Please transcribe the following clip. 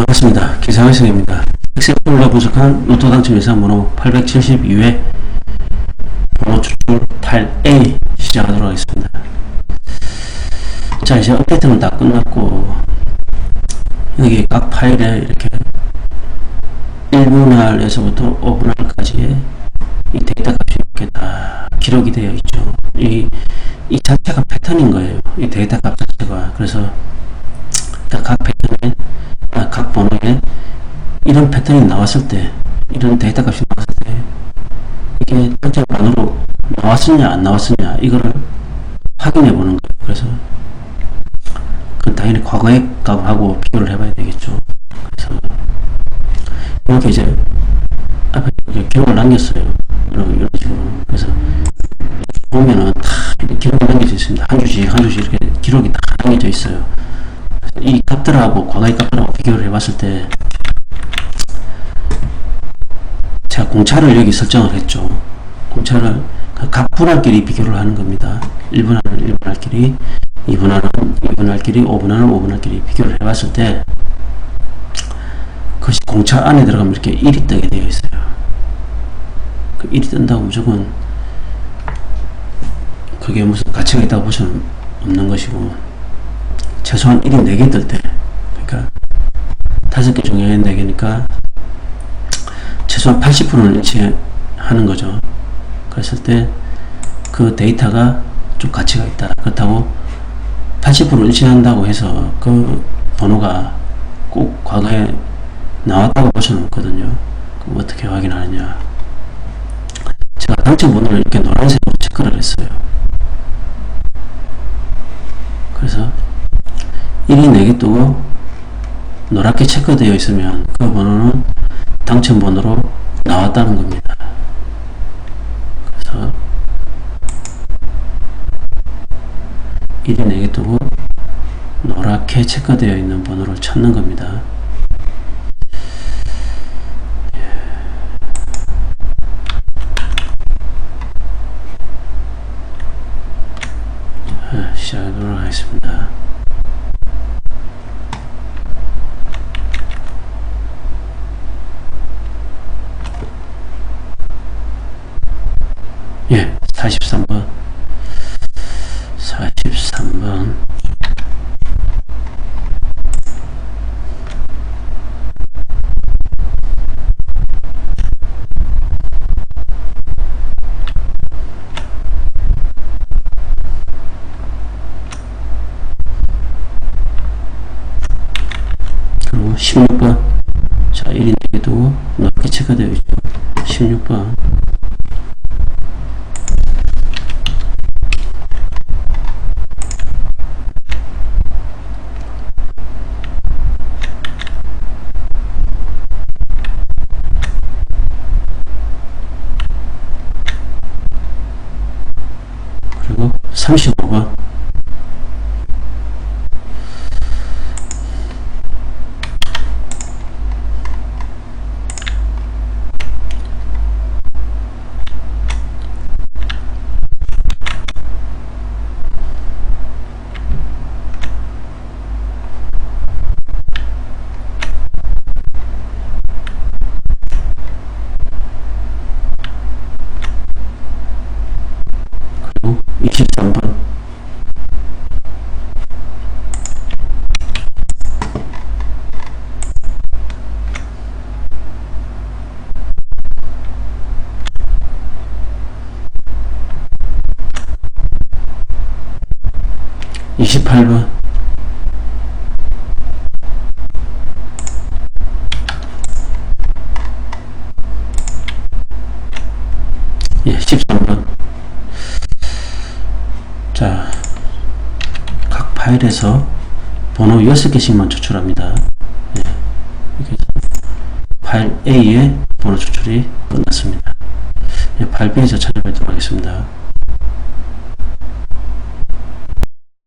반갑습니다. 기상학생입니다. 엑셀플로 분석한 로또 당첨 예상 번호 872회 번호 추출 8A 시작하도록 하겠습니다. 자, 이제 업데이트는 다 끝났고, 여기 각 파일에 이렇게 1분할에서부터 5분할까지의 이 데이터 값이 이렇게 다 기록이 되어 있죠. 이, 이 자체가 패턴인 거예요. 이 데이터 값 자체가. 그래서 각 이런 패턴이 나왔을 때 이런 데이터 값이 나왔을 때 이게 전체 반으로 나왔느냐 안 나왔느냐 이거를 확인해 보는 거예요. 그래서 그건 당연히 과거의 값하고 비교를 해봐야 되겠죠. 그래서 이렇게 이제 앞에 이렇게 기록을 남겼어요. 이런, 이런 식으로. 그래서 보면은 다 기록이 남겨져 있습니다. 한 주씩 한 주씩 이렇게 기록이 다 남겨져 있어요. 이 값들하고 과거의 값들하고 비교를 해봤을 때 제가 공차를 여기 설정을 했죠. 공차를 그각 분할끼리 비교를 하는 겁니다. 1분할은 1분할끼리, 2분할은 2분할끼리, 5분할은 5분할끼리 비교를 해봤을 때 그것이 공차 안에 들어가면 이렇게 1이 뜨게 되어 있어요. 그 1이 뜬다고 무조건 그게 무슨 가치가 있다고 볼 수는 없는 것이고 최소한 1이 4개 뜰 때, 그러니까 5개 중에 4개니까 최소한 80%는 일치하는 거죠. 그랬을 때 그 데이터가 좀 가치가 있다. 그렇다고 80% 일치한다고 해서 그 번호가 꼭 과거에 나왔다고 볼 수는 없거든요. 그럼 어떻게 확인하느냐. 제가 당첨 번호를 이렇게 노란색으로 체크를 했어요. 그래서 1이 4개 뜨고 노랗게 체크되어 있으면 그 번호는 당첨 번호로 나왔다는 겁니다. 그래서 1이 4개 뜨고 노랗게 체크되어 있는 번호를 찾는 겁니다. 자, 시작하도록 하겠습니다. 예, 43번. 43번. 그리고 16번. 자, 1인 4개 두고 넓게 체크되어 있죠. 16번. 그리고 35번 그리고 23번 (28번) 예, 13번. 자, 각 파일에서 번호 6개씩만 추출합니다. 네, 이렇게 파일 A의 번호 추출이 끝났습니다. 네, 파일 B에서 찾아뵙도록 하겠습니다.